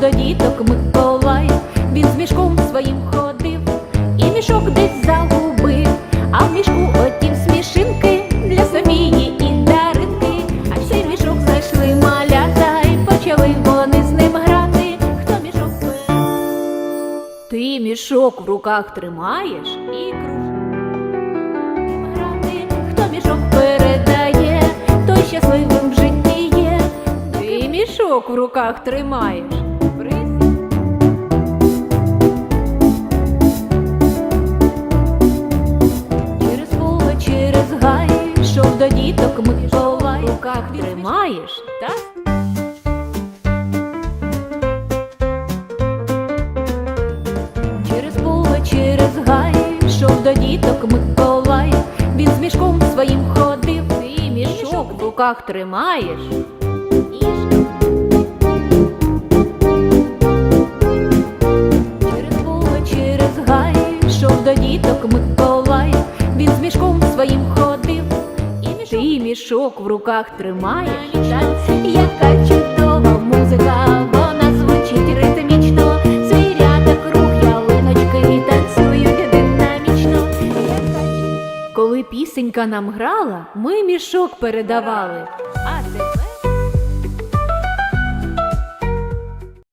До діток Миколай, він з мішком своїм ходив, і мішок десь загубив, а в мішку отім смішинки для Софії і даринки. А ще мішок знайшли малята, І почали вони з ним грати. Хто мішок? Ти мішок в руках тримаєш і кружиш грати, хто мішок передає, той щасливим в житті є, ти Мішок в руках тримаєш. До діток Миколай. В руках тримаєш, так? Через поле, через гай, йшов до діток Миколай. Він з мішком своїм ходив, ти мішок в руках тримаєш. Через поле, через гай, йшов до діток Миколай. Він з мішком своїм ходив, мішок, в руках тримаєш. Яка чудова музика, вона звучить ритмічно. Звірята круг ялиночки танцюють динамічно. Коли пісенька нам грала, ми мішок передавали. А